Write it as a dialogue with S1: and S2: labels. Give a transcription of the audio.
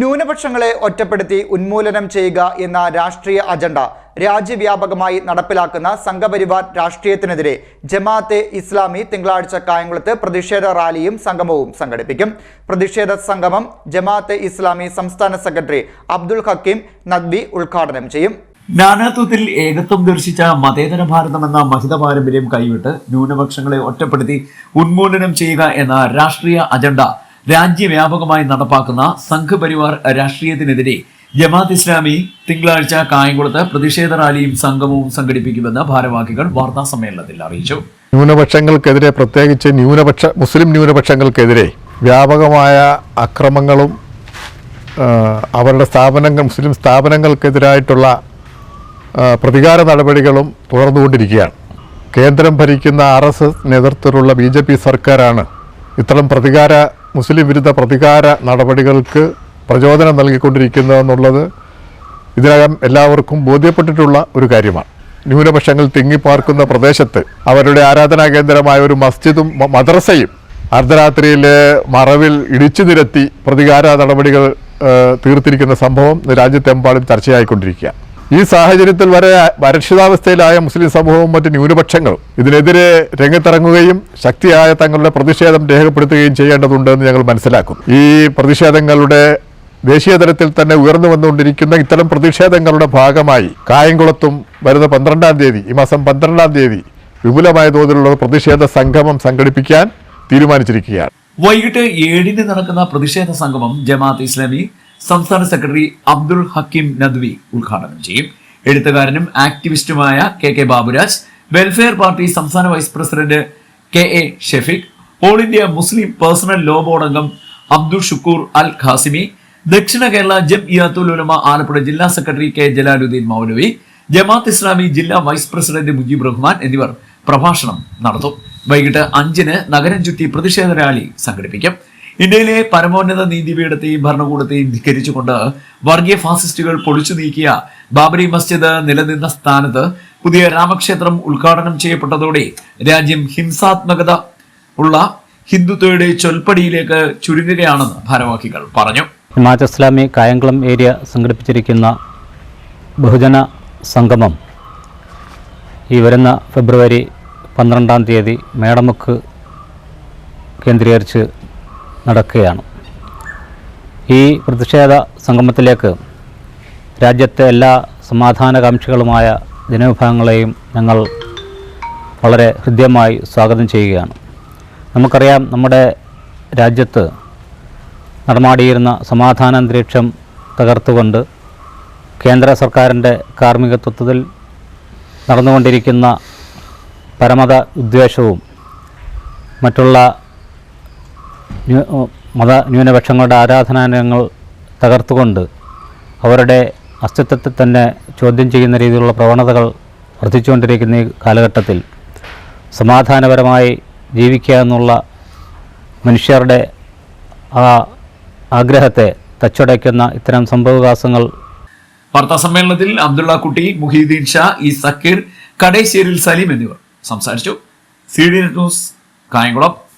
S1: ന്യൂനപക്ഷങ്ങളെ ഒറ്റപ്പെടുത്തി ഉന്മൂലനം ചെയ്യുക എന്ന രാഷ്ട്രീയ അജണ്ട രാജ്യവ്യാപകമായി നടപ്പിലാക്കുന്ന സംഘപരിവാർ രാഷ്ട്രീയത്തിനെതിരെ ജമാഅത്തെ ഇസ്ലാമി തിങ്കളാഴ്ച കായംകുളത്ത് പ്രതിഷേധ റാലിയും സംഗമവും സംഘടിപ്പിക്കും. പ്രതിഷേധ സംഗമം ജമാഅത്തെ ഇസ്ലാമി സംസ്ഥാന സെക്രട്ടറി അബ്ദുൾ ഹക്കീം നദ്വി ഉദ്ഘാടനം ചെയ്യും.
S2: നാനാത്വത്തിൽ ഏകത്വം ദർശിച്ച മതേതര ഭാരതം എന്ന മഹിത പാരമ്പര്യം കൈവിട്ട് ന്യൂനപക്ഷങ്ങളെ ഒറ്റപ്പെടുത്തി ഉന്മൂലനം ചെയ്യുക എന്ന രാഷ്ട്രീയ അജണ്ട രാജ്യവ്യാപകമായി നടപ്പാക്കുന്ന സംഘപരിവാർ രാഷ്ട്രീയത്തിനെതിരെ ജമാഅത്ത് ഇസ്ലാമി തിങ്കളാഴ്ച കായംകുളത്ത് പ്രതിഷേധ റാലിയും സംഗമവും സംഘടിപ്പിക്കുമെന്ന് ഭാരവാഹികൾ വാർത്താ സമ്മേളനത്തിൽ അറിയിച്ചു.
S3: ന്യൂനപക്ഷങ്ങൾക്കെതിരെ പ്രത്യേകിച്ച് ന്യൂനപക്ഷ മുസ്ലിം ന്യൂനപക്ഷങ്ങൾക്കെതിരെ വ്യാപകമായ അക്രമങ്ങളും അവരുടെ സ്ഥാപനങ്ങൾ മുസ്ലിം സ്ഥാപനങ്ങൾക്കെതിരായിട്ടുള്ള പ്രതികാര നടപടികളും തുടർന്നുകൊണ്ടിരിക്കുകയാണ്. കേന്ദ്രം ഭരിക്കുന്ന ആർ എസ് എസ് നേതൃത്വത്തിലുള്ള ബി ജെ പി സർക്കാരാണ് ഇത്തരം പ്രതികാര മുസ്ലിം വിരുദ്ധ പ്രതികാര നടപടികൾക്ക് പ്രചോദനം നൽകിക്കൊണ്ടിരിക്കുന്നതെന്നുള്ളത് ഇതിനകം എല്ലാവർക്കും ബോധ്യപ്പെട്ടിട്ടുള്ള ഒരു കാര്യമാണ്. ന്യൂനപക്ഷങ്ങൾ തിങ്ങിപ്പാർക്കുന്ന പ്രദേശത്ത് അവരുടെ ആരാധനാ കേന്ദ്രമായ ഒരു മസ്ജിദും മദ്രസയും അർദ്ധരാത്രിയിൽ മറവിൽ ഇടിച്ചു നിരത്തി പ്രതികാര നടപടികൾ തീർത്തിരിക്കുന്ന സംഭവം രാജ്യത്തെമ്പാടും ചർച്ചയായിക്കൊണ്ടിരിക്കുക ഈ സാഹചര്യത്തിൽ വരെ അരക്ഷിതാവസ്ഥയിലായ മുസ്ലിം സമൂഹവും മറ്റ് ന്യൂനപക്ഷങ്ങളും ഇതിനെതിരെ രംഗത്തിറങ്ങുകയും ശക്തിയായ തങ്ങളുടെ പ്രതിഷേധം രേഖപ്പെടുത്തുകയും ചെയ്യേണ്ടതുണ്ടെന്ന് ഞങ്ങൾ മനസ്സിലാക്കും ഈ പ്രതിഷേധങ്ങളുടെ ദേശീയ തലത്തിൽ തന്നെ ഉയർന്നു വന്നുകൊണ്ടിരിക്കുന്ന ഇത്തരം പ്രതിഷേധങ്ങളുടെ ഭാഗമായി കായംകുളത്തും വരുന്ന പന്ത്രണ്ടാം തീയതി ഈ മാസം പന്ത്രണ്ടാം തീയതി വിപുലമായ തോതിലുള്ള പ്രതിഷേധ സംഗമം സംഘടിപ്പിക്കാൻ തീരുമാനിച്ചിരിക്കുകയാണ്.
S2: വൈകിട്ട് ഏഴിന് നടക്കുന്ന പ്രതിഷേധ സംഗമം ജമാഅത്ത് ഇസ്ലാമി സംസ്ഥാന സെക്രട്ടറി അബ്ദുൾ ഹക്കീം നദ്വി ഉദ്ഘാടനം ചെയ്യും. എഴുത്തുകാരനും ആക്ടിവിസ്റ്റുമായ K K Baburaj welfare party സംസ്ഥാന vice president K A Shafeeq all India Muslim personal law board അംഗം അബ്ദുൾ ഷുക്കൂർ അൽ ഖാസിമി ദക്ഷിണ കേരള ജം ഇയാത്തുൽ ഉലമ ആലപ്പുഴ ജില്ലാ സെക്രട്ടറി കെ ജലാലുദ്ദീൻ മൗലവി ജമാത്ത് ഇസ്ലാമി ജില്ലാ വൈസ് പ്രസിഡന്റ് മുജീബ് റഹ്മാൻ എന്നിവർ പ്രഭാഷണം നടത്തും. വൈകിട്ട് അഞ്ചിന് നഗരം ചുറ്റി പ്രതിഷേധ റാലി സംഘടിപ്പിക്കും. ഇന്ത്യയിലെ പരമോന്നത നീതിപീഠത്തെയും ഭരണകൂടത്തെയും ധിക്കരിച്ചുകൊണ്ട് വർഗീയ ഫാസിസ്റ്റുകൾ പൊളിച്ചു നീക്കിയ ബാബരി മസ്ജിദ് നിലനിന്ന സ്ഥാനത്ത് പുതിയ രാമക്ഷേത്രം ഉദ്ഘാടനം ചെയ്യപ്പെട്ടതോടെ രാജ്യം ഹിംസാത്മകത ഉള്ള ഹിന്ദുത്വയുടെ ചൊൽപ്പടിയിലേക്ക് ചുരുങ്ങുകയാണെന്ന് ഭാരവാഹികൾ പറഞ്ഞു.
S4: ജമാഅത്ത് ഇസ്ലാമി കായംകുളം ഏരിയ സംഘടിപ്പിച്ചിരിക്കുന്ന ബഹുജന സംഗമം ഈ വരുന്ന ഫെബ്രുവരി പന്ത്രണ്ടാം തീയതി മേടമുക്ക് കേന്ദ്രീകരിച്ച് നടക്കുകയാണ്. ഈ പ്രതിഷേധ സംഗമത്തിലേക്ക് രാജ്യത്തെ എല്ലാ സമാധാനകാംക്ഷികളുമായ ജനവിഭാഗങ്ങളെയും ഞങ്ങൾ വളരെ ഹൃദ്യമായി സ്വാഗതം ചെയ്യുകയാണ്. നമുക്കറിയാം നമ്മുടെ രാജ്യത്ത് നടമാടിയിരുന്ന സമാധാന അന്തരീക്ഷം തകർത്തുകൊണ്ട് കേന്ദ്ര സർക്കാരിന്റെ കാർമ്മികത്വത്തിൽ നടന്നുകൊണ്ടിരിക്കുന്ന പരമത ഉദ്വേഷവും മറ്റുള്ള മത ന്യൂനപക്ഷങ്ങളുടെ ആരാധനാലയങ്ങൾ തകർത്തുകൊണ്ട് അവരുടെ അസ്തിത്വത്തെ തന്നെ ചോദ്യം ചെയ്യുന്ന രീതിയിലുള്ള പ്രവണതകൾ വർദ്ധിച്ചുകൊണ്ടിരിക്കുന്ന ഈ കാലഘട്ടത്തിൽ സമാധാനപരമായി ജീവിക്കുക എന്നുള്ള മനുഷ്യരുടെ ആ ആഗ്രഹത്തെ തച്ചുടയ്ക്കുന്ന ഇത്തരം സംഭവവികാസങ്ങൾ.
S2: വാർത്താ സമ്മേളനത്തിൽ അബ്ദുള്ള കുട്ടി മുഹീദ്ദീൻ ഷാ ഇ സക്കീർ കടേശ്ശേരിൽ സലീം എന്നിവർ സംസാരിച്ചു. C D news Kayamkulam.